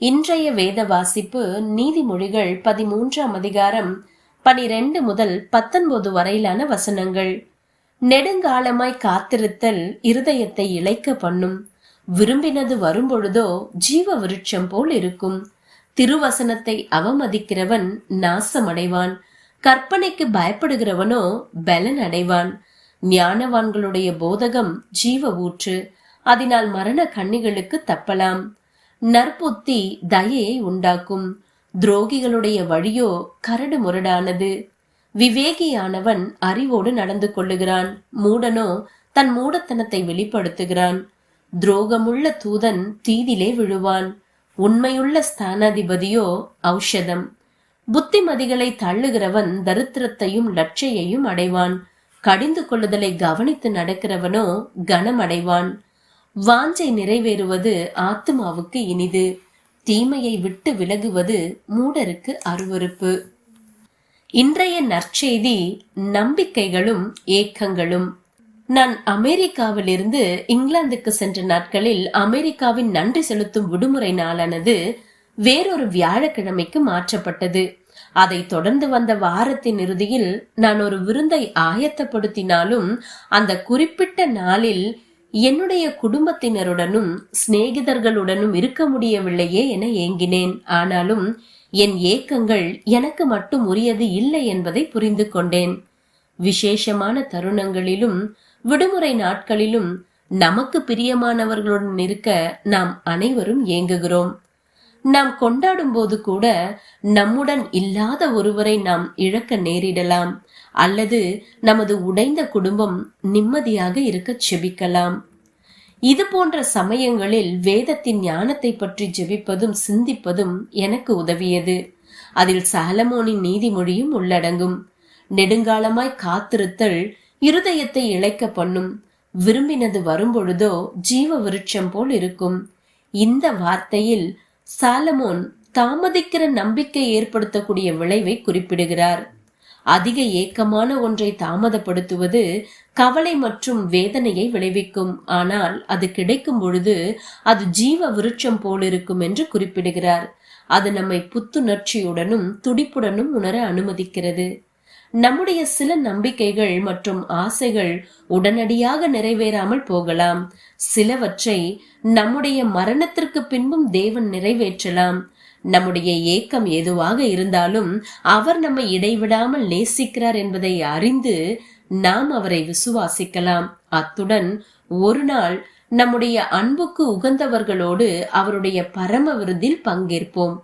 இன்றைய வேத வாசிப்பு நீதிமொழிகள் பதிமூன்றாம் அதிகாரம் பனிரெண்டு முதல் பத்தொன்பது வரையிலான வசனங்கள். நெடுங்காலமாய் காத்திருத்தல் இருதயத்தை இழைக்க பண்ணும். விரும்பினது வரும்பொழுதோ ஜீவ விருட்சம் போல் இருக்கும். திருவசனத்தை அவமதிக்கிறவன் நாசமடைவான். கற்பனைக்கு பயப்படுகிறவனோ பலன் அடைவான் ஞானவான்களுடைய போதகம் ஜீவ ஊற்று. அதனால் மரண கண்ணிகளுக்கு தப்பலாம். நற்புத்தி தயையை உண்டாக்கும். துரோகிகளுடைய வழியோ கரடு முரடானது. விவேகியானவன் அறிவோடு நடந்து கொள்ளுகிறான். மூடனோ தன் மூடத்தனத்தை வெளிப்படுத்துகிறான். துரோகமுள்ள தூதன் தீதிலே விழுவான். உண்மையுள்ள ஸ்தானாதிபதியோ ஔஷதம். புத்திமதிகளை தள்ளுகிறவன் தரித்திரத்தையும் லட்சையையும் அடைவான். கடிந்து கொள்ளுதலை கவனித்து நடக்கிறவனோ கனம் அடைவான் வாஞ்சை நிறைவேறுவது ஆத்மாவுக்கு இனிது. தீமையை விட்டு விலகுவது மூடருக்கு அருவருப்பு. இன்றைய நற்செய்தி நம்பிக்கைகளும் ஏக்கங்களும். நான் அமெரிக்காவிலிருந்து இங்கிலாந்துக்கு சென்ற நாட்களில் அமெரிக்காவின் நன்றி செலுத்தும் விடுமுறை நாளானது வேறொரு வியாழக்கிழமைக்கு மாற்றப்பட்டது. அதை தொடர்ந்து வந்த வாரத்தின் இறுதியில் நான் ஒரு விருந்தை ஆயத்தப்படுத்தினாலும் அந்த குறிப்பிட்ட நாளில் என்னுடைய குடும்பத்தினருடனும் சிநேகிதர்களுடனும் இருக்க முடியவில்லையே என ஏங்கினேன். ஆனாலும் என் ஏக்கங்கள் எனக்கு மட்டும் உரியது இல்லை என்பதை புரிந்து கொண்டேன். விசேஷமான தருணங்களிலும் விடுமுறை நாட்களிலும் நமக்கு பிரியமானவர்களுடன் இருக்க நாம் அனைவரும் ஏங்குகிறோம். நாம் கொண்டாடும் போது கூட நம்முடன் இல்லாத ஒருவரை நாம் இழக்க நேரிடலாம். அல்லது நமது உடைந்த குடும்பம் நிம்மதியாக இருக்க செபிக்கலாம். இது போன்ற சமயங்களில் வேதத்தின் ஞானத்தை பற்றி ஜெபிப்பதும் சிந்திப்பதும் எனக்கு உதவியது. அதில் சாலமோனின் நீதிமொழியும் உள்ளடங்கும். நெடுங்காலமாய் காத்திருத்தல் இருதயத்தை இழைக்க பண்ணும். விரும்பினது வரும்பொழுதோ ஜீவ விருட்சம் போல் இருக்கும். இந்த வார்த்தையில் சாலமோன் தாமதிக்கிற நம்பிக்கை ஏற்படுத்தக்கூடிய விளைவை குறிப்பிடுகிறார். அதிக ஏக்கமான ஒன்றை தாமதப்படுத்துவது கவலை மற்றும் வேதனையை விளைவிக்கும். ஆனால் அது கிடைக்கும் பொழுது அது ஜீவ விருட்சம் போலிருக்கும் என்று குறிப்பிடுகிறார். அது நம்மை புத்துணர்ச்சியுடனும் துடிப்புடனும் உணர அனுமதிக்கிறது. நம்முடைய சில நம்பிக்கைகள் மற்றும் ஆசைகள் உடனடியாக நிறைவேறாமல் போகலாம். சிலவற்றை நம்முடைய மரணத்திற்கு பின்பும் தேவன் நிறைவேற்றலாம். நம்முடைய ஏக்கம் எதுவாக இருந்தாலும் அவர் நம்மை இடைவிடாமல் நேசிக்கிறார் என்பதை அறிந்து நாம் அவரை விசுவாசிக்கலாம். அத்துடன் ஒரு நாள் நம்முடைய அன்புக்கு உகந்தவர்களோடு அவருடைய பரம விருதில் பங்கேற்போம்.